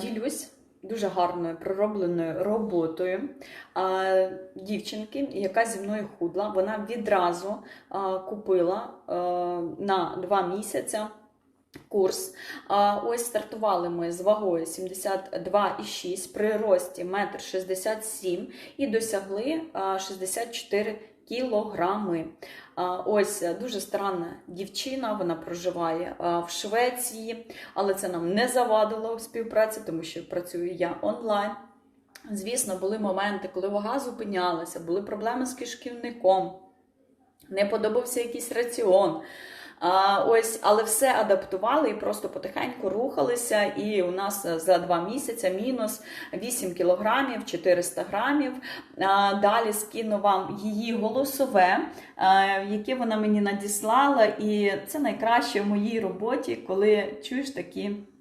Ділюсь дуже гарною проробленою роботою дівчинки, яка зі мною худла. Вона відразу купила на два місяці. Курс. Ось стартували ми з вагою 72,6 при рості 1,67 м і досягли 64 кілограми. Ось дуже странна дівчина, вона проживає в Швеції, але це нам не завадило співпраці, тому що працюю я онлайн. Звісно, були моменти, коли вага зупинялася, були проблеми з кишківником, не подобався якийсь раціон. А, ось, але все адаптували і просто потихеньку рухалися. І у нас за два місяці мінус 8 кілограмів 400 грамів. А, далі скину вам її голосове, а, яке вона мені надіслала. І це найкраще в моїй роботі, коли чуєш такі